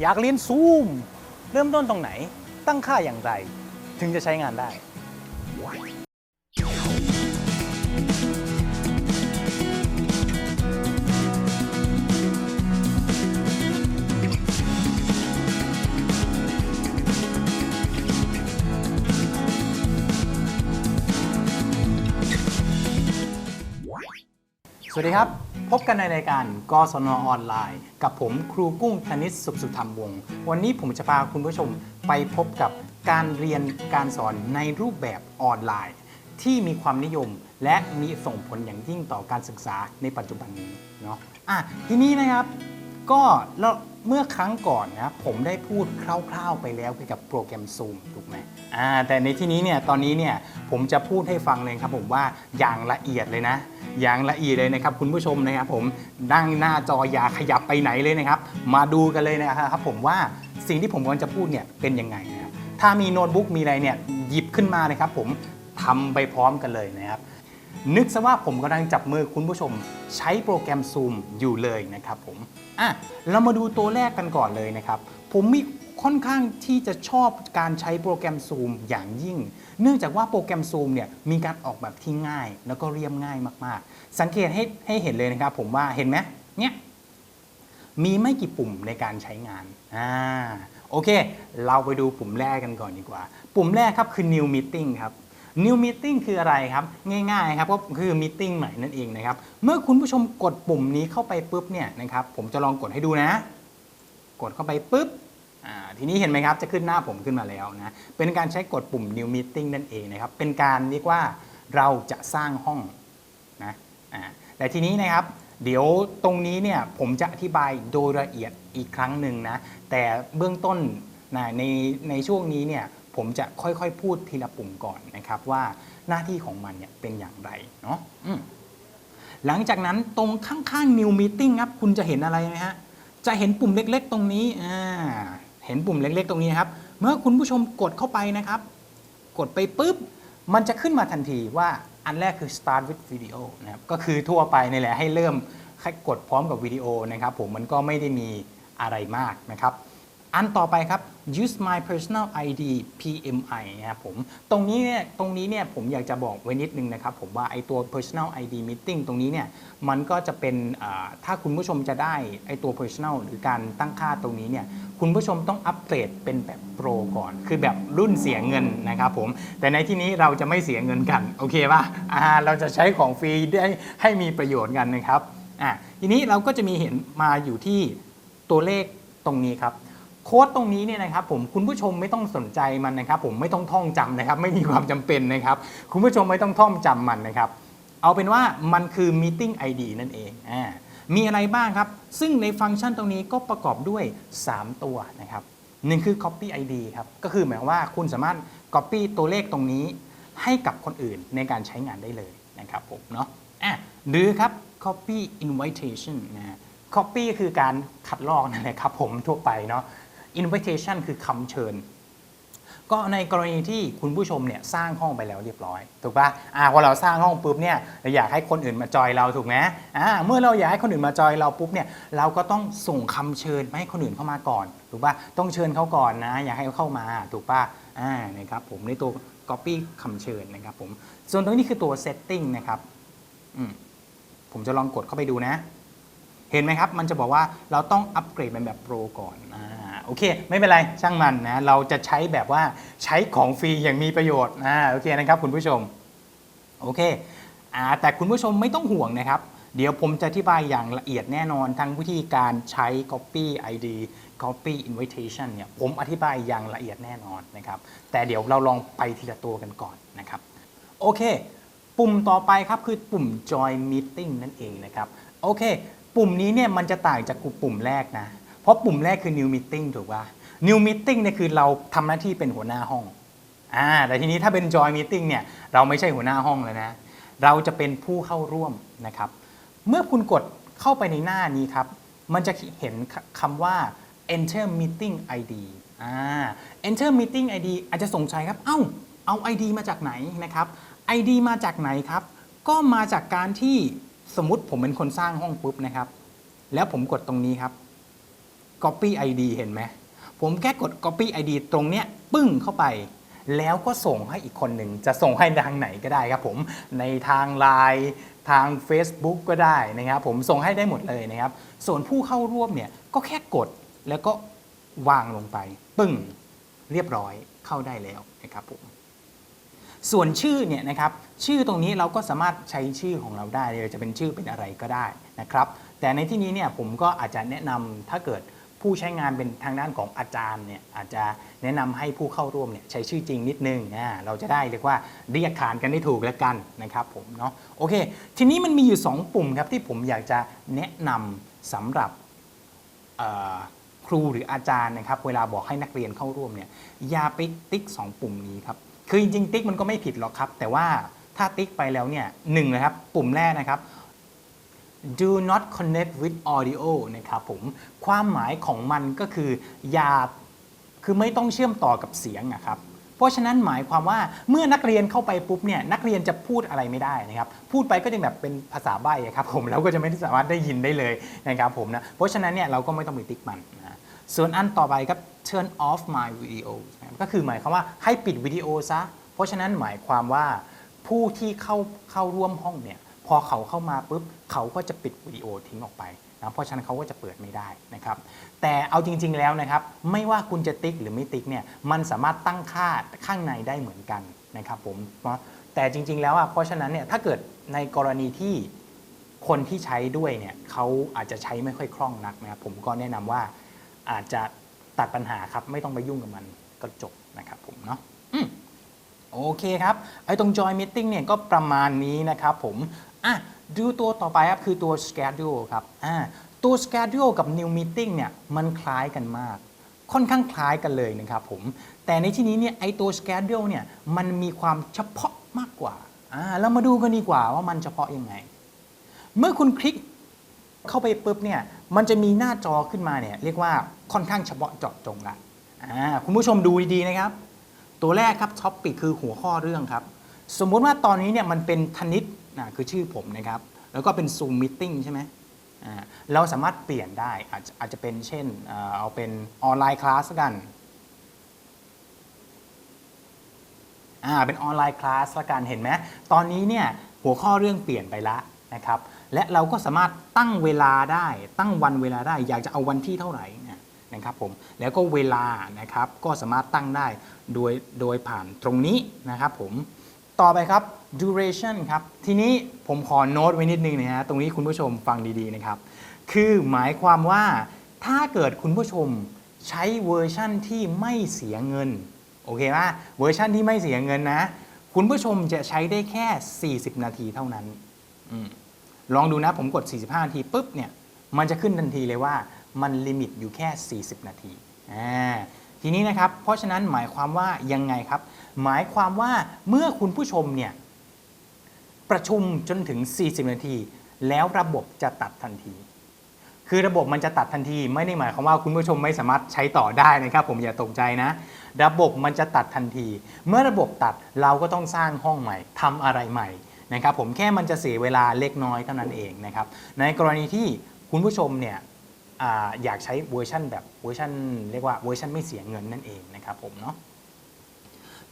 อยากเรียนซูม เริ่มต้นตรงไหน ตั้งค่าอย่างไร ถึงจะใช้งานได้ สวัสดีครับ พบกันในรายการกศนออนไลน์ กับผมครูกุ้งธนิตสุขสุธรรมวงศ์วันนี้ผมจะพาคุณผู้ชมไปพบกับการเรียนการสอนในรูปแบบออนไลน์ ที่มีความนิยมและมีส่งผลอย่างยิ่งต่อการศึกษาในปัจจุบันนี้เนาะอะทีนี้นะครับ ก็แล้วเมื่อครั้งก่อนนะผมได้พูดคร่าวๆไปแล้วเกี่ยวกับโปรแกรม Zoom ถูกไหมอ่าแต่ในที่นี้เนี่ยตอนนี้เนี่ยผมจะพูดให้ฟังเลยครับผมว่าอย่างละเอียดเลยนะ อย่างละเอียดเลยนะครับคุณผู้ชมนะครับผมนั่งหน้าจออย่าขยับไปไหนเลยนะครับ มาดูกันเลยนะครับผมว่าสิ่งที่ผมกำลังจะพูดเนี่ยเป็นยังไงนะครับถ้ามีโน้ตบุ๊กมีอะไรเนี่ยหยิบขึ้นมานะครับผมทำไปพร้อมกันเลยนะครับ นึกซะว่าผมกำลังจับมือคุณผู้ชม ใช้โปรแกรม Zoom อยู่เลยนะครับผมอะเรามาดูตัวแรกกันก่อนเลยนะครับ ผมมีค่อนข้างที่จะชอบการใช้โปรแกรม Zoom อย่างยิ่ง เนื่องจากว่าโปรแกรม Zoom เนี่ยมีการออกแบบที่ง่าย แล้วก็เรียบง่ายมากๆ สังเกตให้ให้เห็นเลยนะครับ ผมว่าเห็นไหมเนี่ยมีไม่กี่ปุ่มในการใช้งานอ่าโอเค เราไปดูปุ่มแรกกันก่อนดีกว่า ปุ่มแรกครับคือ New Meeting ครับ New Meeting คืออะไรครับ ง่ายๆครับก็คือ Meeting ใหม่นั่นเองนะครับ เมื่อคุณผู้ชมกดปุ่มนี้เข้าไปปุ๊บเนี่ยนะครับผมจะลองกดให้ดูนะ กดเข้าไปปุ๊บทีนี้เห็นไหมครับ จะขึ้นหน้าผมขึ้นมาแล้วนะ เป็นการใช้กดปุ่ม New Meeting นั่นเองนะครับ เป็นการเรียกว่าเราจะสร้างห้องนะแต่ทีนี้นะครับ เดี๋ยวตรงนี้เนี่ยผมจะอธิบายโดยละเอียดอีกครั้งหนึ่งนะ แต่เบื้องต้นนะในในช่วงนี้เนี่ย ผมจะค่อยๆ พูดทีละปุ่มก่อนนะครับว่าหน้าที่ของมันเนี่ยเป็นอย่างไรเนาะหลังจากนั้นตรงข้างๆ New Meeting ครับคุณจะเห็นอะไรไหมฮะ จะเห็นปุ่มเล็กๆ ตรงนี้อ่าเห็นปุ่มเล็กๆ ตรงนี้นะครับ เมื่อคุณผู้ชมกดเข้าไปนะครับ กดไปปุ๊บ มันจะขึ้นมาทันทีว่าอันแรกคือ start with video นะครับก็คือทั่วไปนี่แหละให้เริ่มให้กดพร้อมกับวิดีโอนะครับผมมันก็ไม่ได้มีอะไรมากนะครับ อันต่อไปครับ use my personal ID PMI นะครับผม ตรงนี้เนี่ยตรงนี้เนี่ยผมอยากจะบอกไว้นิดนึงนะครับผมว่าไอตัว personal ID meeting ตรงนี้เนี่ยมันก็จะเป็นถ้าคุณผู้ชมจะได้ไอตัว personal หรือการตั้งค่าตรงนี้เนี่ยคุณผู้ชมต้องอัปเกรดเป็นแบบโปรก่อน คือแบบรุ่นเสียเงินนะครับผม แต่ในที่นี้เราจะไม่เสียเงินกัน โอเคป่ะอ่าเราจะใช้ของฟรีได้ให้มีประโยชน์กันนะครับอ่าทีนี้เราก็จะมีเห็นมาอยู่ที่ตัวเลขตรงนี้ครับ โค้ดตรงนี้เนี่ยนะครับผมคุณผู้ชมไม่ต้องสนใจมันนะครับ ผมไม่ต้องท่องจำนะครับ ไม่มีความจำเป็นนะครับ คุณผู้ชมไม่ต้องท่องจำมันนะครับ เอาเป็นว่ามันคือ meeting ID นั่นเองอ่ามีอะไรบ้างครับ ซึ่งในฟังก์ชันตรงนี้ก็ประกอบด้วย 3 ตัวนะครับหนึ่งคือ copy ID ครับ ก็คือหมายความว่าคุณสามารถ copy ตัวเลขตรงนี้ให้กับคนอื่นในการใช้งานได้เลยนะครับผมเนาะอะหรือครับ copy invitation นะฮะ copy คือการคัดลอกนั่นแหละครับผมทั่วไปเนาะ invitation คือคำเชิญ ก็ในกรณีที่คุณผู้ชมเนี่ยสร้างห้องไปแล้วเรียบร้อย ถูกปะอ่าพอเราสร้างห้องปุ๊บเนี่ยเราอยากให้คนอื่นมาจอยเราถูกไหมอ่าเมื่อเราอยากให้คนอื่นมาจอยเราปุ๊บเนี่ยเราก็ต้องส่งคำเชิญไปให้คนอื่นเข้ามาก่อน ถูกปะต้องเชิญเขาก่อนนะ อยากให้เขาเข้ามาถูกปะอ่านะครับผมในตัว copy คำเชิญนะครับผมส่วนตรงนี้คือตัว setting นะครับอืมผมจะลองกดเข้าไปดูนะ เห็นไหมครับ มันจะบอกว่าเราต้องอัปเกรดเป็นแบบโปรก่อนอา โอเค ไม่เป็นไรช่างมันนะเราจะใช้แบบว่าใช้ของฟรีอย่างมีประโยชน์อ่าโอเคนะครับคุณผู้ชมโอเคอ่าแต่คุณผู้ชมไม่ต้องห่วงนะครับ เดี๋ยวผมจะอธิบายอย่างละเอียดแน่นอน ทั้งวิธีการใช้ copy ID copy invitation เนี่ยผมอธิบายอย่างละเอียดแน่นอนนะครับ แต่เดี๋ยวเราลองไปทีละตัวกันก่อนนะครับ โอเค ปุ่มต่อไปครับคือปุ่ม join meeting นั่นเองนะครับ โอเค ปุ่มนี้เนี่ยมันจะต่างจากปุ่มแรกนะ เพราะปุ่มแรกคือ new meeting ถูกป่ะ new meeting เนี่ยคือเราทำหน้าที่เป็นหัวหน้าห้องอ่าแต่ทีนี้ถ้าเป็น join meeting เนี่ยเราไม่ใช่หัวหน้าห้องแล้วนะ เราจะเป็นผู้เข้าร่วมนะครับ เมื่อคุณกดเข้าไปในหน้านี้ครับ มันจะเห็นคำว่า enter meeting ID อ่า enter meeting ID อาจจะสงสัยครับ เอ้า เอา ID มาจากไหนนะครับ ID มาจากไหนครับ ก็มาจากการที่สมมติผมเป็นคนสร้างห้องปุ๊บนะครับ แล้วผมกดตรงนี้ครับ copy ID เห็นไหมผมแค่กด copy ID ตรงเนี้ยปึ้งเข้าไป แล้วก็ส่งให้อีกคนหนึ่งจะส่งให้ทางไหนก็ได้ครับผมในทาง Line ทาง Facebook ก็ได้นะครับผมส่งให้ได้หมดเลยนะครับ ส่วนผู้เข้าร่วมเนี่ยก็แค่กดแล้วก็วางลงไป ปึ้งเรียบร้อยเข้าได้แล้วนะครับผมส่วนชื่อเนี่ยนะครับชื่อตรงนี้เราก็สามารถใช้ชื่อของเราได้เลยจะเป็นชื่อเป็นอะไรก็ได้นะครับ แต่ในที่นี้เนี่ยผมก็อาจจะแนะนำถ้าเกิด ผู้ใช้งานเป็นทางด้านของอาจารย์เนี่ยอาจจะแนะนำให้ผู้เข้าร่วมเนี่ยใช้ชื่อจริงนิดนึงนะเราจะได้เรียกว่าเรียกขานกันได้ถูกแล้วกันนะครับผมเนาะโอเค ทีนี้มันมีอยู่ 2 ปุ่มครับที่ผมอยากจะแนะนำสำหรับครูหรืออาจารย์นะครับ เวลาบอกให้นักเรียนเข้าร่วมเนี่ยอย่าไปติ๊ก 2 ปุ่มนี้ครับคือจริงๆติ๊กมันก็ไม่ผิดหรอกครับ แต่ว่าถ้าติ๊กไปแล้วเนี่ยหนึ่งนะครับปุ่มแรกนะครับ do not connect with audio นะครับผมความหมายของมันก็คืออย่าคือไม่ต้องเชื่อมต่อกับเสียงอะครับเพราะฉะนั้นหมายความว่าเมื่อนักเรียนเข้าไปปุ๊บเนี่ยนักเรียนจะพูดอะไรไม่ได้นะครับพูดไปก็จะแบบเป็นภาษาใบ้อะครับผมแล้วก็จะไม่สามารถได้ยินได้เลยนะครับผมนะเพราะฉะนั้นเนี่ยเราก็ไม่ต้องไปติ๊กมันนะส่วนอันต่อไปครับ turn off my video ก็คือหมายความว่าให้ปิดวิดีโอซะเพราะฉะนั้นหมายความว่าผู้ที่เข้าเข้าร่วมห้องเนี่ย อเขาเข้ามาปุ๊บเขาก็จะปิดวิดีโอทิ้งออกไปนะเพราะฉะนั้นเขาก็จะเปิดไม่ได้นะครับ แต่เอาจริง ๆ แล้วนะครับ ไม่ว่าคุณจะติ๊กหรือไม่ติ๊กเนี่ยมันสามารถตั้งค่าข้างในได้เหมือนกันนะครับผมเนาะแต่จริง ๆ แล้วอะเพราะฉะนั้นเนี่ยถ้าเกิดในกรณีที่คนที่ใช้ด้วยเนี่ยเขาอาจจะใช้ไม่ค่อยคล่องนักนะครับผมก็แนะนำว่าอาจจะตัดปัญหาครับ ไม่ต้องไปยุ่งกับมันก็จบนะครับผมเนาะโอเคครับ ไอ้ตรง Join Meeting เนี่ยก็ประมาณนี้นะครับผม อะดูตัวต่อไปครับ คือตัว Schedule ครับอ่าตัว Schedule กับ New Meeting เนี่ยมันคล้ายกันมาก ค่อนข้างคล้ายกันเลยนะครับผม แต่ในที่นี้เนี่ยไอตัว Schedule เนี่ยมันมีความเฉพาะมากกว่าอ่าเรามาดูกันดีกว่าว่ามันเฉพาะยังไง เมื่อคุณคลิกเข้าไปปุ๊บเนี่ยมันจะมีหน้าจอขึ้นมาเนี่ยเรียกว่าค่อนข้างเฉพาะเจาะจงละอ่าคุณผู้ชมดูดีๆนะครับ ตัวแรกครับท็อปปิกคือหัวข้อเรื่องครับ สมมุติว่าตอนนี้เนี่ยมันเป็นธนิต นะคือชื่อผมนะครับ แล้วก็เป็น Zoom Meeting ใช่ไหมเราสามารถเปลี่ยนได้อาจจะอาจจะเป็นเช่นเอาเป็นออนไลน์คลาสกันอ่าเป็นออนไลน์คลาสละกันเห็นไหมตอนนี้เนี่ยหัวข้อเรื่องเปลี่ยนไปแล้วนะครับ และเราก็สามารถตั้งเวลาได้ ตั้งวันเวลาได้ อยากจะเอาวันที่เท่าไหร่นะครับผม แล้วก็เวลานะครับก็สามารถตั้งได้โดยโดยผ่านตรงนี้นะครับผม ต่อไปครับ duration ครับ ทีนี้ผมขอโน้ตไว้นิดนึงนะฮะ ตรงนี้คุณผู้ชมฟังดีๆนะครับ คือหมายความว่าถ้าเกิดคุณผู้ชมใช้เวอร์ชั่นที่ไม่เสียเงิน โอเคป่ะเวอร์ชั่นที่ไม่เสียเงินนะ คุณผู้ชมจะใช้ได้แค่ 40 นาทีเท่านั้นอลองดูนะผมกด 45 นาทีปุ๊บเนี่ย มันจะขึ้นทันทีเลยว่ามันลิมิตอยู่แค่ 40 นาทีอ่าทีนี้นะครับ เพราะฉะนั้นหมายความว่ายังไงครับ หมายความว่าเมื่อคุณผู้ชมเนี่ย ประชุมจนถึง 40 นาที แล้วระบบจะตัดทันที คือระบบมันจะตัดทันที ไม่ได้หมายความว่าคุณผู้ชมไม่สามารถใช้ต่อได้นะครับ ผมอย่าตกใจนะ ระบบมันจะตัดทันที เมื่อระบบตัดเราก็ต้องสร้างห้องใหม่ทำอะไรใหม่นะครับผมแค่มันจะเสียเวลาเล็กน้อยเท่านั้นเองนะครับในกรณีที่คุณผู้ชมเนี่ยออยากใช้เวอร์ชันแบบเวอร์ชันเรียกว่าเวอร์ชันไม่เสียเงินนั่นเองนะครับผมเนาะ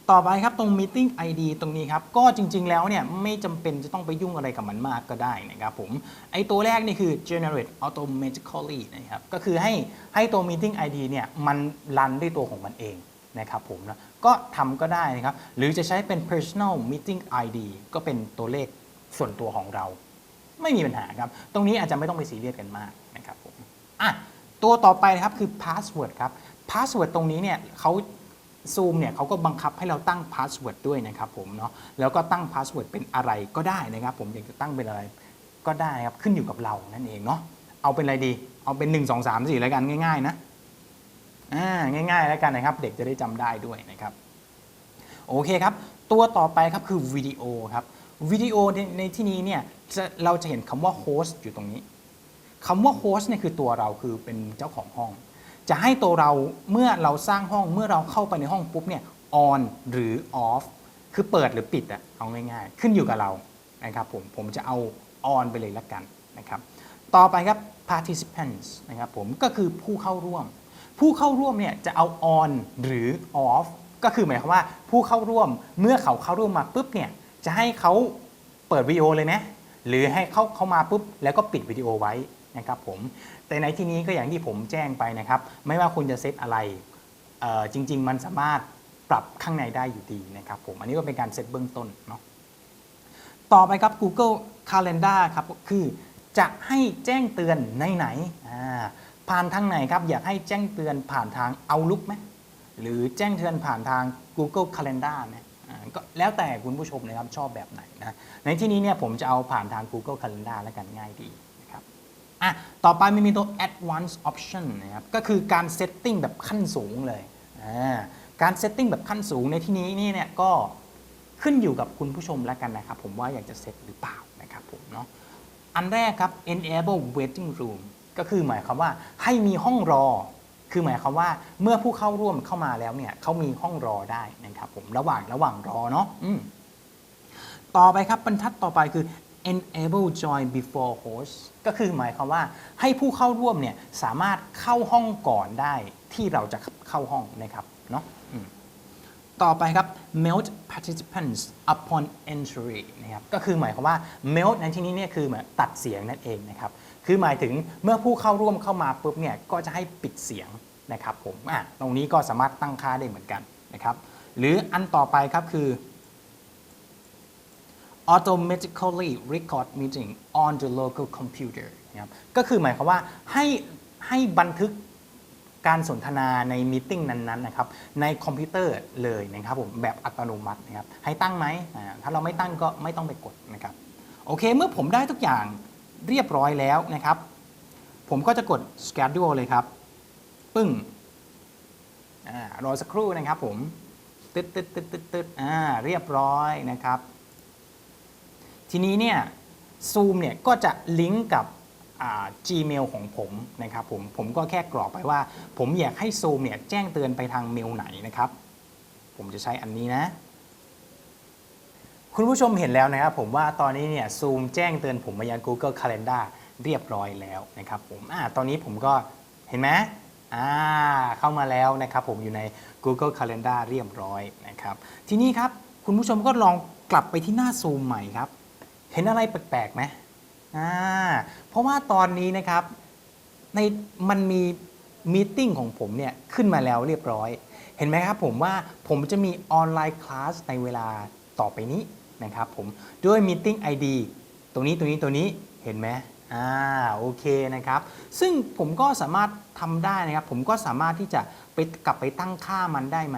ต่อไปครับตรง meeting ID ตรงนี้ครับ ก็จริง ๆ แล้วเนี่ยไม่จำเป็นจะต้องไปยุ่งอะไรกับมันมากก็ได้นะครับผม ไอตัวแรกนี่คือ generate automatically นะครับ ก็คือให้ให้ตัว meeting ID เนี่ยมันรันด้วยตัวของมันเองนะครับผมนะ ก็ทำก็ได้นะครับ หรือจะใช้เป็น personal meeting ID ก็เป็นตัวเลขส่วนตัวของเรา ไม่มีปัญหาครับ ตรงนี้อาจจะไม่ต้องไปซีเรียสกันมากนะครับผม อะ ตัวต่อไปนะครับคือ password ครับ password ตรงนี้เนี่ยเขา ซูมเนี่ยเขาก็บังคับให้เราตั้ง password ด้วยนะครับผมเนาะแล้วก็ตั้ง password เป็นอะไรก็ได้นะครับ ผมอยากจะตั้งเป็นอะไรก็ได้ครับขึ้นอยู่กับเรานั่นเองเนาะเอาเป็นอะไรดี เอาเป็น 1 2 3 4แล้วกันง่ายๆนะอ่าง่ายๆแล้วกันนะครับ เด็กจะได้จำได้ด้วยนะครับโอเคครับ ตัวต่อไปครับคือวิดีโอครับวิดีโอในที่นี้เนี่ยเราจะเห็นคำว่า host อยู่ตรงนี้คำว่า host เนี่ยคือตัวเราคือเป็นเจ้าของห้อง จะให้ตัวเราเมื่อเราสร้างห้องเมื่อเราเข้าไปในห้องปุ๊บเนี่ย on หรือ off คือเปิดหรือปิดอะเอาง่ายๆ ขึ้นอยู่กับเรานะครับผมผมจะเอา on ไปเลยละกันนะครับต่อไปครับ participants นะครับผมก็คือผู้เข้าร่วม ผู้เข้าร่วมเนี่ยจะเอา on หรือ off ก็คือหมายความว่าผู้เข้าร่วมเมื่อเขาเข้าร่วมมาปุ๊บเนี่ยจะให้เขาเปิดวิดีโอเลยนะหรือให้เขาเข้ามาปุ๊บแล้วก็ปิดวิดีโอไว้ นะครับผมแต่ในที่นี้ก็อย่างที่ผมแจ้งไปนะครับ ไม่ว่าคุณจะเซตอะไรจริง ๆ มันสามารถปรับข้างในได้อยู่ดีนะครับผมอันนี้ก็เป็นการเซตเบื้องต้นเนาะต่อไปครับ Google Calendar ครับคือจะให้แจ้งเตือนในไหนผ่านทางไหนครับอยากให้แจ้งเตือนผ่านทาง Outlook ไหมหรือแจ้งเตือนผ่านทาง Google Calendar ไหมอ่าก็แล้วแต่คุณผู้ชมนะครับชอบแบบไหนนะในที่นี้เนี่ยผมจะเอาผ่านทาง Google Calendar แล้วกันง่ายดี อะต่อไปมันมีตัว advanced option นะครับก็คือการ setting แบบขั้นสูงเลยอ่าการ setting แบบขั้นสูงในที่นี้นี่เนี่ยก็ขึ้นอยู่กับคุณผู้ชมแล้วกันนะครับ ผมว่าอยากจะเซตหรือเปล่านะครับผมเนาะอันแรกครับ enable waiting room ก็คือหมายความว่าให้มีห้องรอ คือหมายความว่าเมื่อผู้เข้าร่วมเข้ามาแล้วเนี่ยเขามีห้องรอได้นะครับผมระหว่างระหว่างรอเนาะต่อไปครับบรรทัดต่อไปคือ enable join before host ก็คือหมายความว่าให้ผู้เข้าร่วมเนี่ยสามารถเข้าห้องก่อนได้ที่เราจะเข้าห้องนะครับเนาะต่อไปครับ melt participants upon entry นะครับก็คือหมายความว่า melt ในที่นี้เนี่ยคือเหมือนตัดเสียงนั่นเองนะครับคือหมายถึงเมื่อผู้เข้าร่วมเข้ามาปุ๊บเนี่ยก็จะให้ปิดเสียงนะครับผมอะตรงนี้ก็สามารถตั้งค่าได้เหมือนกันนะครับหรืออันต่อไปครับคือ automatically record meeting on the local computer นะครับก็คือหมายความว่าให้ให้บันทึกการสนทนาในมีติ้งนั้นๆนะครับในคอมพิวเตอร์เลยนะครับผมแบบอัตโนมัตินะครับให้ตั้งไหมถ้าเราไม่ตั้งก็ไม่ต้องไปกดนะครับโอเคเมื่อผมได้ทุกอย่างเรียบร้อยแล้วนะครับ ผมก็จะกด schedule เลยครับ ปึ้งอรอสักครู่นะครับผมตึ๊ดตึ๊ดตึ๊ดตึ๊ดตึ๊ดอ่าเรียบร้อยนะครับ ทีนี้เนี่ยซูมเนี่ยก็จะลิงก์กับ Gmail ของผมนะครับผมผมก็แค่กรอกไปว่า ผมอยากให้ซูมเนี่ยแจ้งเตือนไปทางเมลไหนนะครับ ผมจะใช้อันนี้นะ คุณผู้ชมเห็นแล้วนะครับผมว่าตอนนี้เนี่ยซูมแจ้งเตือนผมมายัง Google Calendar เรียบร้อยแล้วนะครับผมอตอนนี้ผมก็เห็นไหมอ่าเข้ามาแล้วนะครับผมอยู่ใน Google Calendar เรียบร้อยนะครับ ทีนี้ครับคุณผู้ชมก็ลองกลับไปที่หน้าซูมใหม่ครับ เห็นอะไรแปลกๆไหมอ่าเพราะว่าตอนนี้นะครับในมันมีมีติ้งของผมเนี่ยขึ้นมาแล้วเรียบร้อย เห็นไหมครับผมว่าผมจะมีออนไลน์คลาสในเวลาต่อไปนี้นะครับผมด้วย Meeting ID ตรงนี้ตรงนี้ตัวนี้เห็นไหมอ่าโอเคนะครับ ซึ่งผมก็สามารถทำได้นะครับ ผมก็สามารถที่จะไปกลับไปตั้งค่ามันได้ไหม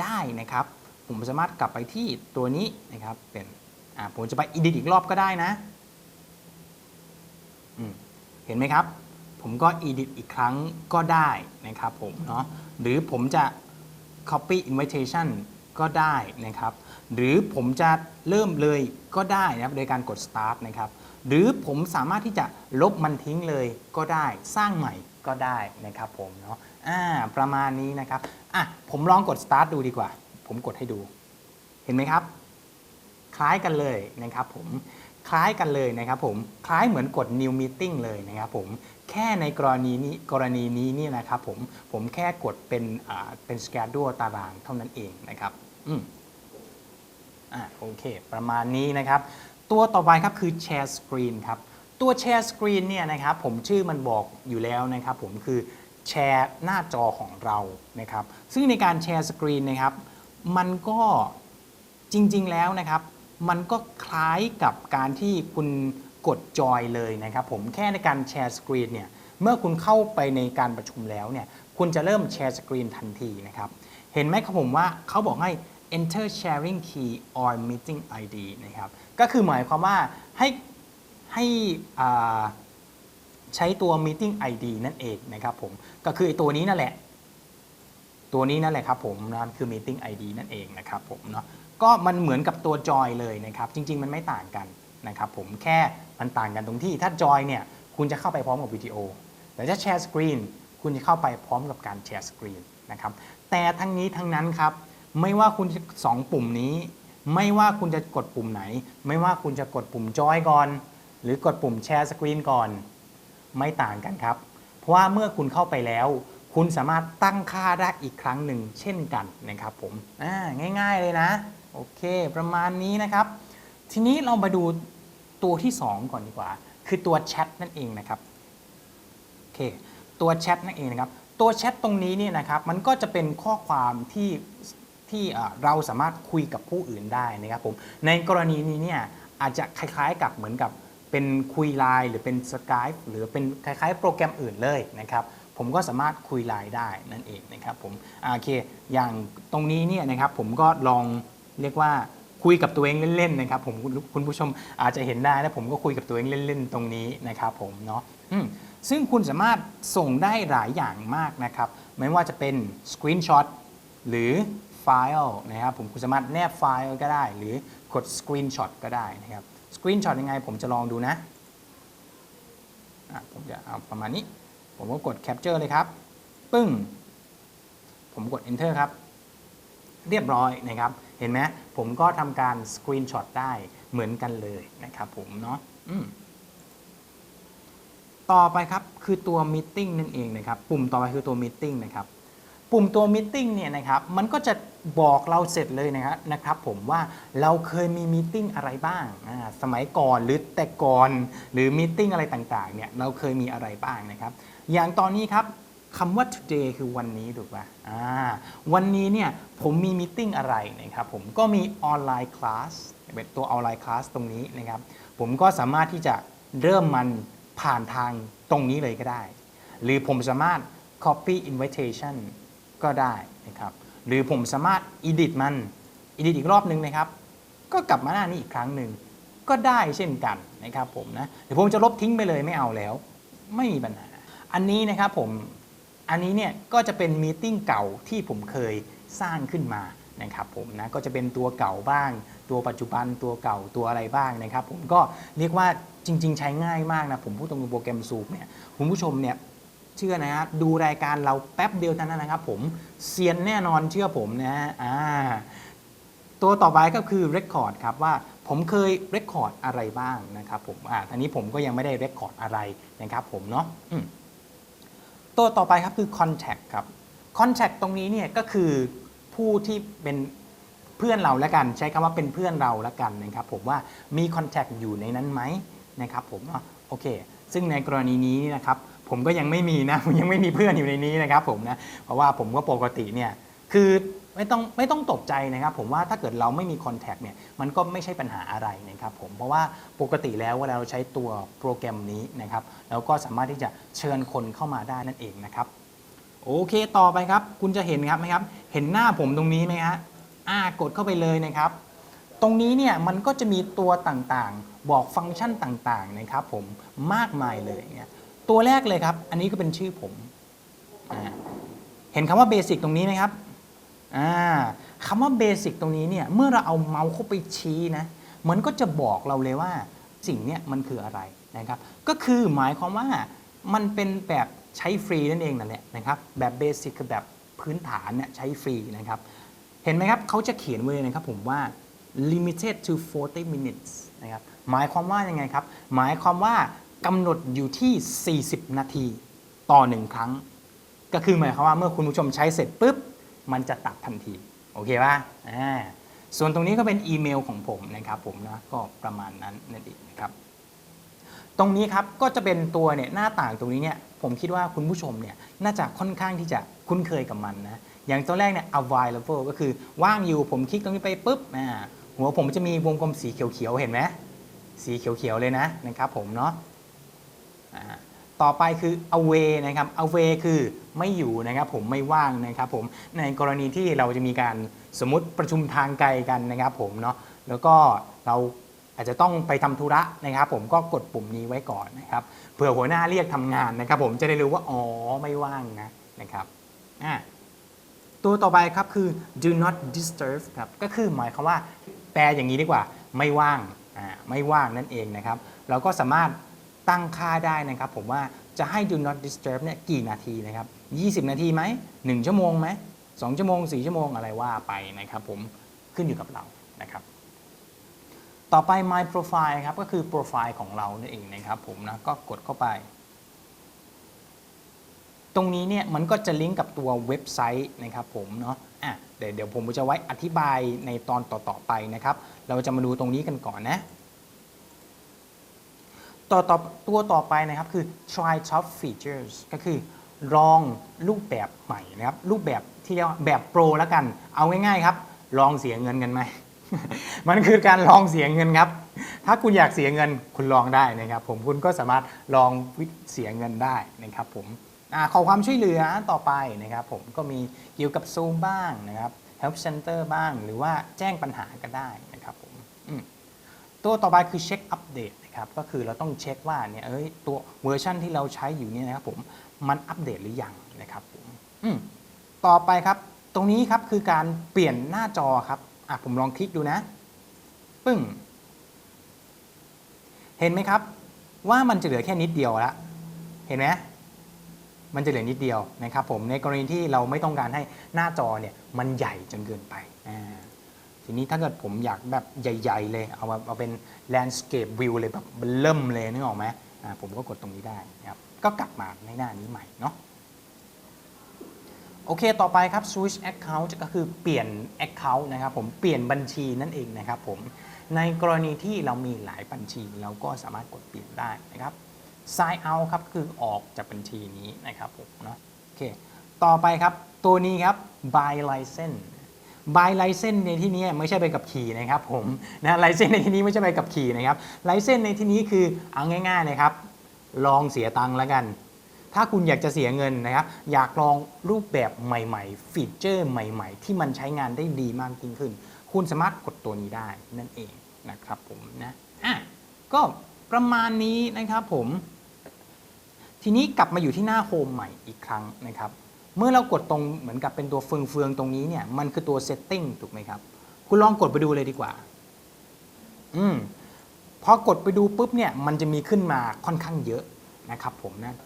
ได้นะครับ ผมสามารถกลับไปที่ตัวนี้นะครับเป็น อ่าผมจะไป edit อีกรอบก็ได้นะ เห็นไหมครับ ผมก็ edit อีกครั้งก็ได้นะครับผมเนาะ หรือผมจะ copy invitation ก็ได้นะครับ หรือผมจะเริ่มเลยก็ได้นะครับโดยการกด start นะครับ หรือผมสามารถที่จะลบมันทิ้งเลยก็ได้ สร้างใหม่ก็ได้นะครับผมเนาะ อ่า ประมาณนี้นะครับ อะ ผมลองกด start ดูดีกว่า ผมกดให้ดู เห็นไหมครับ คล้ายกันเลยนะครับผมคล้ายกันเลยนะครับผมคล้ายเหมือนกด new meeting เลยนะครับผมแค่ในกรณีนี้กรณีนี้นี่นะครับผมผมแค่กดเป็นเป็น schedule ตารางเท่านั้นเองนะครับอืมอ่าโอเค ประมาณนี้นะครับ ตัวต่อไปครับคือ Share Screen ครับตัว Share Screen เนี่ยนะครับผมชื่อมันบอกอยู่แล้วนะครับผมคือแชร์หน้าจอของเรานะครับซึ่งในการแชร์สกรีนนะครับมันก็จริงๆแล้วนะครับ มันก็คล้ายกับการที่คุณกดจอยเลยนะครับผมแค่ในการแชร์สกรีนเนี่ยเมื่อคุณเข้าไปในการประชุมแล้วเนี่ยคุณจะเริ่มแชร์สกรีนทันทีนะครับเห็นไหมครับผมว่าเขาบอกให้ enter sharing key or meeting ID นะครับก็คือหมายความว่าให้ให้ใช้ตัว meeting ID นั่นเองนะครับผมก็คือไอตัวนี้นั่นแหละ ตัวนี้นั่นแหละครับผมนั่นคือ meeting ID นั่นเองนะครับผมเนาะ ก็มันเหมือนกับตัวจอยเลยนะครับจริง ๆ มันไม่ต่างกันนะครับผมแค่มันต่างกันตรงที่ถ้าจอยเนี่ยคุณจะเข้าไปพร้อมกับวิดีโอแต่ถ้าแชร์สกรีนคุณจะเข้าไปพร้อมกับการแชร์สกรีนนะครับแต่ทั้งนี้ทั้งนั้นครับไม่ว่าคุณจะสองปุ่มนี้ ไม่ว่าคุณจะกดปุ่มไหน ไม่ว่าคุณจะกดปุ่มจอยก่อน หรือกดปุ่มแชร์สกรีนก่อน ไม่ต่างกันครับ เพราะว่าเมื่อคุณเข้าไปแล้ว คุณสามารถตั้งค่าได้อีกครั้งหนึ่งเช่นกันนะครับผมง่าย ๆเลยนะ โอเค ประมาณนี้นะครับ ทีนี้เรามาดูตัวที่ 2 ก่อนดีกว่า คือตัวแชทนั่นเองนะครับโอเคตัวแชทนั่นเองนะครับ ตัวแชทตรงนี้เนี่ยนะครับ มันก็จะเป็นข้อความที่ที่เราสามารถคุยกับผู้อื่นได้นะครับผม ในกรณีนี้เนี่ยอาจจะคล้ายๆกับเหมือนกับเป็นคุยไลน์หรือเป็นสกายหรือเป็นคล้ายๆ โปรแกรมอื่นเลยนะครับ ผมก็สามารถคุยไลน์ได้นั่นเองนะครับผมโอเค อย่างตรงนี้เนี่ยนะครับผมก็ลอง เรียกว่าคุยกับตัวเองเล่นๆนะครับผมคุณผู้ชมอาจจะเห็นได้แล้วผมก็คุยกับตัวเองเล่นๆตรงนี้นะครับผมเนาะซึ่งคุณสามารถส่งได้หลายอย่างมากนะครับไม่ว่าจะเป็นสกรีนช็อตหรือไฟล์นะครับผมคุณสามารถแนบไฟล์ก็ได้ หรือกดสกรีนช็อตก็ได้นะครับสกรีนช็อตยังไงผมจะลองดูนะผมจะเอาประมาณนี้ ผมก็กด Capture เลยครับ ปึ้ง ผมกด Enter ครับ เรียบร้อยนะครับ เห็นไหมผมก็ทำการ Screenshot ได้เหมือนกันเลยนะครับผมเนาะต่อไปครับคือตัว Meeting นั่นเองนะครับ ปุ่มต่อไปคือตัว Meeting นะครับปุ่มตัว Meeting เนี่ยนะครับมันก็จะบอกเราเสร็จเลยนะครับนะครับผมว่าเราเคยมีมีติ้งอะไรบ้างสมัยก่อนหรือแต่ก่อนหรือมีติ้งอะไรต่างๆเนี่ยเราเคยมีอะไรบ้างนะครับ อย่างตอนนี้ครับ คำว่า today คือวันนี้ถูกป่ะอ่าวันนี้เนี่ยผมมีมีติ้งอะไรนะครับผมก็มีออนไลน์คลาสเป็นตัวออนไลน์คลาสตรงนี้นะครับผมก็สามารถที่จะเริ่มมันผ่านทางตรงนี้เลยก็ได้ หรือผมสามารถ copy invitation ก็ได้นะครับหรือผมสามารถ edit มัน edit อีกรอบหนึ่งนะครับ ก็กลับมาหน้านี้อีกครั้งหนึ่งก็ได้เช่นกันนะครับผมนะเดี๋ยวผมจะลบทิ้งไปเลยไม่เอาแล้ว ไม่มีปัญหา อันนี้นะครับผม อันนี้เนี่ยก็จะเป็นมีติ้งเก่าที่ผมเคยสร้างขึ้นมานะครับผมนะก็จะเป็นตัวเก่าบ้าง ตัวปัจจุบันตัวเก่าตัวอะไรบ้างนะครับ ผมก็เรียกว่าจริง ๆ ใช้ง่ายมากนะผมพูดตรงโปรแกรมซูมเนี่ยคุณผู้ชมเนี่ยเชื่อนะฮะดูรายการเราแป๊บเดียวเท่านั้นนะครับ ผมเซียนแน่นอนเชื่อผมนะฮะอ่าตัวต่อไปก็คือ Record ครับว่าผมเคย Record อะไรบ้างนะครับผมอ่าทีนี้ผมก็ยังไม่ได้ Record อะไรนะครับผมเนาะ ตัวต่อไปครับคือ Contact ครับ Contact ตรงนี้เนี่ยก็คือผู้ที่เป็นเพื่อนเราแล้วกัน ใช้คำว่าเป็นเพื่อนเราแล้วกันนะครับผมว่ามี Contact อยู่ในนั้นไหมนะครับผมโอเค ซึ่งในกรณีนี้นี่นะครับผมก็ยังไม่มีนะผมยังไม่มีเพื่อนอยู่ในนี้นะครับผมนะเพราะว่าผมก็ปกติเนี่ยคือ ไม่ต้องไม่ต้องตกใจนะครับ ผมว่าถ้าเกิดเราไม่มีคอนแทคเนี่ยมันก็ไม่ใช่ปัญหาอะไรนะครับผมเพราะว่าปกติแล้วเวลาเราใช้ตัวโปรแกรมนี้นะครับเราก็สามารถที่จะเชิญคนเข้ามาได้นั่นเองนะครับโอเคต่อไปครับ คุณจะเห็นครับไหมครับ เห็นหน้าผมตรงนี้ไหมฮะอ่ากดเข้าไปเลยนะครับ ตรงนี้เนี่ยมันก็จะมีตัวต่างๆ บอกฟังก์ชันต่างๆนะครับ ผมมากมายเลยเนี่ยตัวแรกเลยครับ อันนี้ก็เป็นชื่อผมอเห็นคำว่าเบสิกตรงนี้ไหมครับ อ่าคำว่าเบสิกตรงนี้เนี่ยเมื่อเราเอาเมาส์เข้าไปชี้นะมันก็จะบอกเราเลยว่าสิ่งเนี้ยมันคืออะไรนะครับ ก็คือหมายความว่ามันเป็นแบบใช้ฟรีนั่นเองนั่นแหละนะครับแบบเบสิกคือแบบพื้นฐานเนี่ยใช้ฟรีนะครับ เห็นไหมครับเขาจะเขียนไว้เลยนะครับผมว่า limited to 40 minutes นะครับหมายความว่ายังไงครับ หมายความว่ากำหนดอยู่ที่ 40 นาทีต่อหนึ่งครั้ง ก็คือหมายความว่าเมื่อคุณผู้ชมใช้เสร็จปุ๊บ มันจะตัดทันที โอเคป่ะอ่าส่วนตรงนี้ก็เป็นอีเมลของผมนะครับผมนะก็ประมาณนั้นนั่นเองนะครับ ตรงนี้ครับก็จะเป็นตัวเนี่ยหน้าต่างตรงนี้เนี่ยผมคิดว่าคุณผู้ชมเนี่ยน่าจะค่อนข้างที่จะคุ้นเคยกับมันนะอย่างตัวแรกเนี่ย available ก็คือว่างอยู่ผมคลิกตรงนี้ไปปุ๊บอ่าหัวผมจะมีวงกลมสีเขียวๆเห็นไหมสีเขียวๆเลยนะนะครับผมเนาะอ่า ต่อไปคือ away นะครับ away คือไม่อยู่นะครับผมไม่ว่างนะครับผมในกรณีที่เราจะมีการสมมติประชุมทางไกลกันนะครับผมเนาะแล้วก็เราอาจจะต้องไปทำธุระนะครับผมก็กดปุ่มนี้ไว้ก่อนนะครับเผื่อหัวหน้าเรียกทำงานนะครับ ผมจะได้รู้ว่าอ๋อไม่ว่างนะนะครับอะตัวต่อไปครับคือ do not disturb ครับก็คือหมายความว่าแปลอย่างนี้ดีกว่าไม่ว่างอ่าไม่ว่างนั่นเองนะครับ เราก็สามารถ ตั้งค่าได้นะครับ ผมว่าจะให้ do not disturb เนี่ยกี่นาทีนะครับ 20 นาทีไหม 1 ชั่วโมงไหม 2 ชั่วโมง 4 ชั่วโมงอะไรว่าไปนะครับผมขึ้นอยู่กับเรานะครับ ต่อไป my profile ครับก็คือโปรไฟล์ของเรานั่เองนะครับผมนะก็กดเข้าไป ตรงนี้เนี่ยมันก็จะลิงก์กับตัวเว็บไซต์นะครับผมเนาะอะเดี๋ยวเดี๋ยวผมจะไว้อธิบายในตอนต่อๆไปนะครับ เราจะมาดูตรงนี้กันก่อนนะ ต่อต่อตัวต่อไปนะครับคือ try top features ก็คือลองรูปแบบใหม่นะครับรูปแบบที่เรียกว่าแบบโปรแล้วกัน เอาง่ายๆครับ ลองเสียเงินกันไหม มันคือการลองเสียเงินครับ ถ้าคุณอยากเสียเงินคุณลองได้นะครับ ผมคุณก็สามารถลองวิเสียเงินได้นะครับผมอขอความช่วยเหลือต่อไปนะครับ ผมก็มีเกี่ยวกับ Zoom บ้างนะครับ Help Center บ้างหรือว่าแจ้งปัญหาก็ได้นะครับผมมตัวต่อไปคือเช็คอัปเดต ครับก็คือเราต้องเช็คว่าเนี่ยเอ้ยตัวเวอร์ชันที่เราใช้อยู่เนี่ยนะครับผมมันอัปเดตหรือยังนะครับผมอืมต่อไปครับตรงนี้ครับคือการเปลี่ยนหน้าจอครับอะผมลองคลิกดูนะปึ้งเห็นไหมครับ ว่ามันจะเหลือแค่นิดเดียวละเห็นไหมมันจะเหลือนิดเดียวนะครับผมในกรณีที่เราไม่ต้องการให้หน้าจอเนี่ยมันใหญ่จนเกินไปอ่า ทีนี้ถ้าเกิดผมอยากแบบใหญ่ ๆ เลย เอามาเอาเป็น landscape view เลยแบบเริ่มเลยนึกออกไหมอ่าผมก็กดตรงนี้ได้นะครับก็กลับมาในหน้านี้ใหม่เนาะโอเค ต่อไปครับ switch account ก็คือเปลี่ยน account นะครับผม เปลี่ยนบัญชีนั่นเองนะครับผม ในกรณีที่เรามีหลายบัญชีเราก็สามารถกดเปลี่ยนได้นะครับ sign out ครับคือออกจากบัญชีนี้นะครับผมเนาะ โอเค ต่อไปครับ ตัวนี้ครับ buy license buy license ในที่นี้ไม่ใช่ไปกับขี่นะครับผมนะ license ในที่นี้ไม่ใช่ไปกับขี่นะครับ license ในที่นี้คือเอาง่ายๆนะครับ ลองเสียตังค์แล้วกัน ถ้าคุณอยากจะเสียเงินนะครับ อยากลองรูปแบบใหม่ๆ ฟีเจอร์ใหม่ ๆ ที่มันใช้งานได้ดีมากยิ่งขึ้น คุณสามารถกดตัวนี้ได้นั่นเองนะครับผมนะอะก็ประมาณนี้นะครับผม ทีนี้กลับมาอยู่ที่หน้าโฮมใหม่อีกครั้งนะครับ เมื่อเรากดตรงเหมือนกับเป็นตัวเฟืองเฟืองๆตรงนี้เนี่ยมันคือตัว setting ถูกไหมครับ คุณลองกดไปดูเลยดีกว่า อืมพอกดไปดูปุ๊บเนี่ยมันจะมีขึ้นมาค่อนข้างเยอะนะครับผมนะ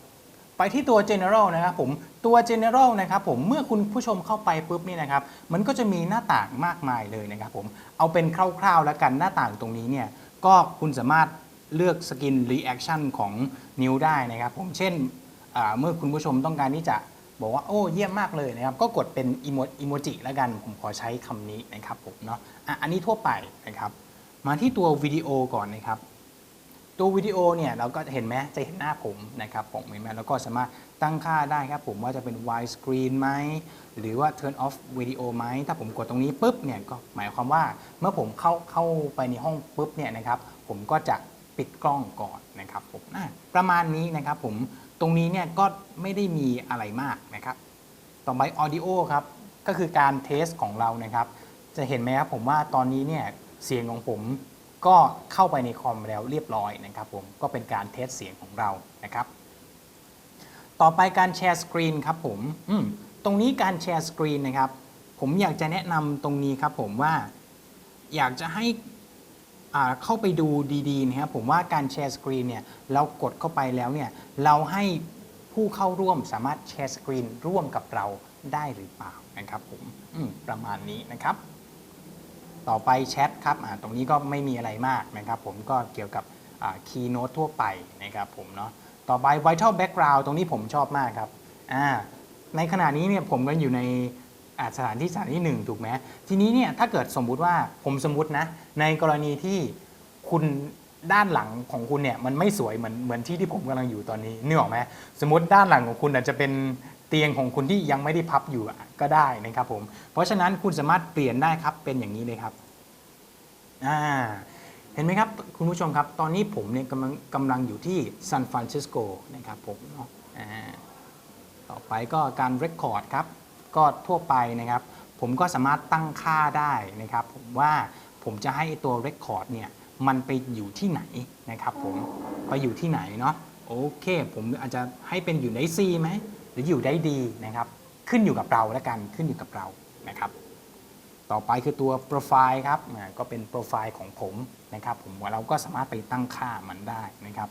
ไปที่ตัว general นะครับผมตัว general นะครับผมเมื่อคุณผู้ชมเข้าไปปุ๊บนี่นะครับ มันก็จะมีหน้าต่างมากมายเลยนะครับผมเอาเป็นคร่าวๆแล้วกันหน้าต่างตรงนี้เนี่ยก็คุณสามารถเลือกสกิน reaction ของนิ้วได้นะครับผมเช่นเมื่อคุณผู้ชมต้องการที่จะ บอกว่าโอ้เยี่ยมมากเลยนะครับ ก็กดเป็นอีโมอีโมจิแล้วกัน ผมขอใช้คำนี้นะครับผมเนาะอะอันนี้ทั่วไปนะครับ มาที่ตัววิดีโอก่อนนะครับ ตัววิดีโอเนี่ยเราก็เห็นไหมจะเห็นหน้าผมนะครับผมเห็นไหมแล้วก็สามารถตั้งค่าได้ครับผมว่าจะเป็น wide screen ไหมหรือว่า turn off video ไหมถ้าผมกดตรงนี้ปุ๊บเนี่ยก็หมายความว่าเมื่อผมเข้าเข้าไปในห้องปุ๊บเนี่ยนะครับ ผมก็จะปิดกล้องก่อนนะครับผมประมาณนี้นะครับผม ตรงนี้เนี่ยก็ไม่ได้มีอะไรมากนะครับ ต่อไป audio ครับ ก็คือการเทสของเรานะครับ จะเห็นไหมครับผมว่าตอนนี้เนี่ยเสียงของผมก็เข้าไปในคอมแล้วเรียบร้อยนะครับผม ก็เป็นการเทสเสียงของเรานะครับ ต่อไปการแชร์สกรีนครับผมอืมตรงนี้การแชร์สกรีนนะครับ ผมอยากจะแนะนำตรงนี้ครับผมว่าอยากจะให้ อ่าเข้าไปดูดีๆนะครับผมว่าการแชร์สกรีนเนี่ยเรากดเข้าไปแล้วเนี่ยเราให้ผู้เข้าร่วมสามารถแชร์สกรีนร่วมกับเราได้หรือเปล่านะครับผมอืมประมาณนี้นะครับ ต่อไปแชทครับอ่าตรงนี้ก็ไม่มีอะไรมากนะครับ ผมก็เกี่ยวกับคีย์โน้ตทั่วไปนะครับผมเนาะต่อไป Vital Background ตรงนี้ผมชอบมากครับอ่าในขณะนี้เนี่ยผมก็อยู่ใน สถานที่สถานที่หนึ่งถูกไหมทีนี้เนี่ยถ้าเกิดสมมุติว่าผมสมมุตินะ ในกรณีที่คุณด้านหลังของคุณเนี่ยมันไม่สวยเหมือนเหมือนที่ที่ผมกำลังอยู่ตอนนี้นึกออกไหมสมมติด้านหลังของคุณอาจจะเป็นเตียงของคุณที่ยังไม่ได้พับอยู่ก็ได้นะครับผมเพราะฉะนั้นคุณสามารถเปลี่ยนได้ครับเป็นอย่างนี้เลยครับอ่าเห็นไหมครับ คุณผู้ชมครับ ตอนนี้ผมเนี่ยกำลังกำลังอยู่ที่ซานฟรานซิสโกนะครับผมเนาะอ่าต่อไปก็การเรคคอร์ดครับ ก็ทั่วไปนะครับ ผมก็สามารถตั้งค่าได้นะครับผมว่าผมจะให้ตัวเรคคอร์ดเนี่ยมันไปอยู่ที่ไหนนะครับผมไปอยู่ที่ไหนเนาะโอเค ผมอาจจะให้เป็นอยู่ใน C ไหมหรืออยู่ได้ดีนะครับ ขึ้นอยู่กับเราแล้วกันขึ้นอยู่กับเรานะครับ ต่อไปคือตัวโปรไฟล์ครับก็เป็นโปรไฟล์ของผมนะครับ ผมเราก็สามารถไปตั้งค่ามันได้นะครับ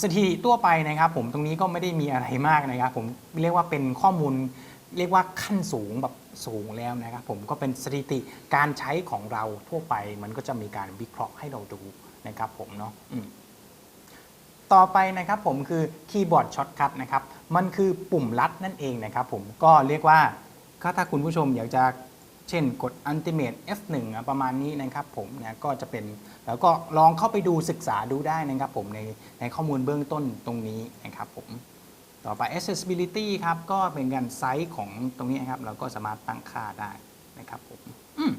สถิติทั่วไปนะครับ ผมตรงนี้ก็ไม่ได้มีอะไรมากนะครับ ผมเรียกว่าเป็นข้อมูลเรียกว่าขั้นสูงแบบสูงแล้วนะครับผมก็เป็นสถิติการใช้ของเราทั่วไปมันก็จะมีการวิเคราะห์ให้เราดูนะครับผมเนาะต่อไปนะครับผมคือคีย์บอร์ดช็อตคัทนะครับมันคือปุ่มลัดนั่นเองนะครับผมก็เรียกว่าถ้าคุณผู้ชมอยากจะ เช่นกด Ultimate F1 ประมาณนี้นะครับผมนะก็จะเป็นแล้วก็ลองเข้าไปดูศึกษาดูได้นะครับผมในในข้อมูลเบื้องต้นตรงนี้นะครับผมต่อไป accessibility ครับ ก็เป็นการไซส์ของตรงนี้นะครับ เราก็สามารถตั้งค่าได้นะครับผมอืม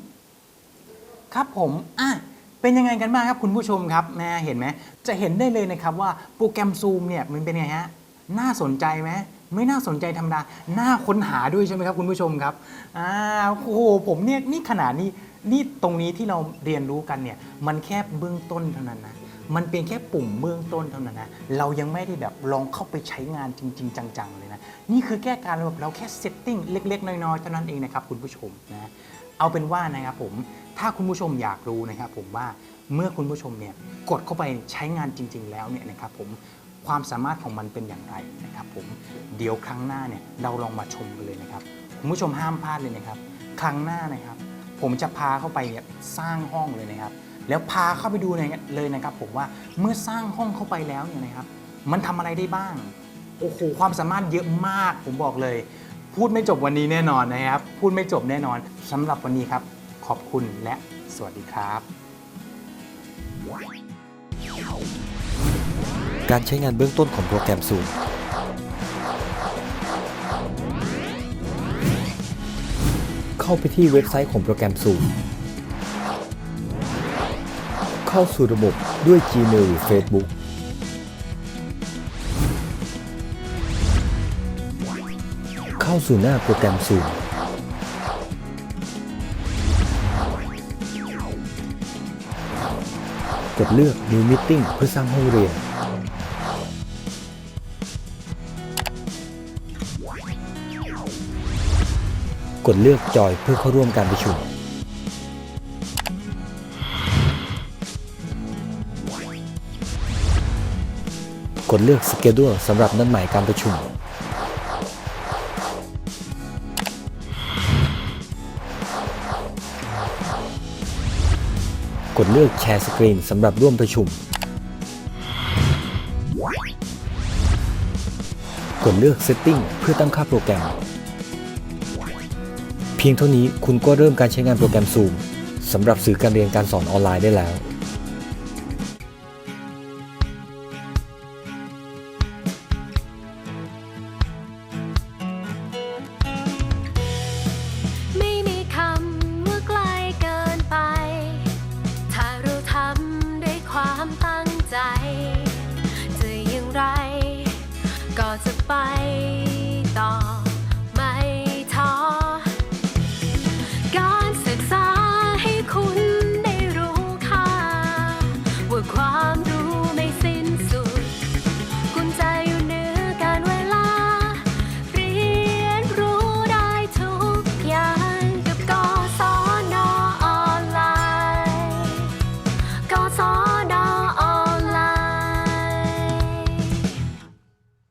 ครับผมอะเป็นยังไงกันบ้างครับคุณผู้ชมครับแม่เห็นไหมจะเห็นได้เลยนะครับว่าโปรแกรม Zoom เนี่ยมันเป็นไงฮะ น่าสนใจไหม ไม่น่าสนใจธรรมดา น่าค้นหาด้วยใช่ไหมครับคุณผู้ชมครับอ่าโอ้โหผมเนี่ยนี่ขนาดนี้นี่ตรงนี้ที่เราเรียนรู้กันเนี่ยมันแค่เบื้องต้นเท่านั้นนะมันเป็นแค่ปุ่มเบื้องต้นเท่านั้นนะเรายังไม่ได้แบบลองเข้าไปใช้งานจริง ๆ จังๆเลยนะนี่คือแค่การแบบเราแค่เซตติ้งเล็ก ๆ น้อยๆเท่านั้นเองนะครับคุณผู้ชมนะเอาเป็นว่านะครับผมถ้าคุณผู้ชมอยากรู้นะครับผมว่าเมื่อคุณผู้ชมเนี่ยกดเข้าไปใช้งานจริง ๆ แล้วเนี่ยนะครับผม ความสามารถของมันเป็นอย่างไรนะครับผมเดี๋ยวครั้งหน้าเนี่ยเราลองมาชมกันเลยนะครับคุณผู้ชมห้ามพลาดเลยนะครับ ครั้งหน้านะครับ ผมจะพาเข้าไปเนี่ยสร้างห้องเลยนะครับ แล้วพาเข้าไปดูเลยนะครับ ผมว่าเมื่อสร้างห้องเข้าไปแล้วเนี่ยนะครับ มันทำอะไรได้บ้างโอ้โหความสามารถเยอะมาก ผมบอกเลย พูดไม่จบวันนี้แน่นอนนะครับ พูดไม่จบแน่นอนสำหรับวันนี้ครับ ขอบคุณและสวัสดีครับ การใช้งานเบื้องต้นของโปรแกรม Zoom เข้าไปที่เว็บไซต์ของโปรแกรม Zoom เข้าสู่ระบบด้วย Gmail หรือ Facebook เข้าสู่หน้าโปรแกรม Zoom กดเลือก New Meeting เพื่อสร้างห้องเรียน กดเลือกจอยเพื่อเข้าร่วมการประชุม กดเลือก Schedule สำหรับนัดหมายการประชุม กดเลือก Share Screen สำหรับร่วมประชุม กดเลือก Setting เพื่อตั้งค่าโปรแกรม พียงเท่านี้คุณก็เริ่มการใช้งานโปรแกรม Zoom สำหรับสื่อการเรียนการสอนออนไลน์ได้แล้ว